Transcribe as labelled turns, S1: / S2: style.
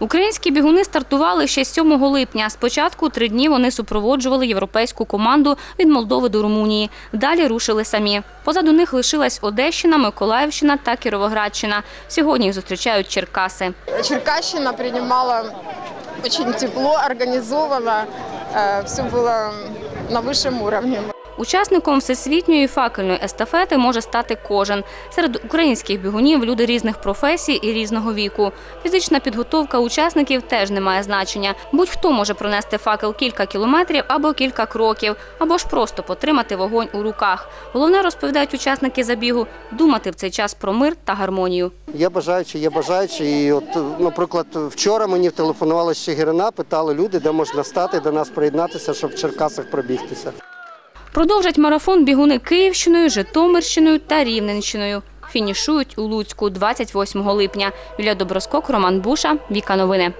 S1: Українські бігуни стартували ще 7 липня. Спочатку три дні вони супроводжували європейську команду від Молдови до Румунії. Далі рушили самі. Позаду них лишилась Одещина, Миколаївщина та Кіровоградщина. Сьогодні їх зустрічають Черкаси.
S2: Черкащина принимала очень тепло, организованно. Все было на высшем уровне.
S1: Учасником всесвітньої факельної естафети може стати кожен. Серед українських бігунів люди різних професій і різного віку. Фізична підготовка учасників теж не має значення. Будь-хто може пронести факел кілька кілометрів або кілька кроків, або ж просто потримати вогонь у руках. Головне, розповідають учасники забігу, думати в цей час про мир та гармонію.
S3: Є бажаючі, є бажаючі. І от, наприклад, вчора мені телефонували з Чигирина, питали люди, де можна стати, до нас приєднатися, щоб в Черкасах пробігтися.
S1: Продовжать марафон бігуни Київщиною, Житомирщиною та Рівненщиною. Фінішують у Луцьку 28 липня. Юлія Доброскок, Роман Буша, Віка Новини.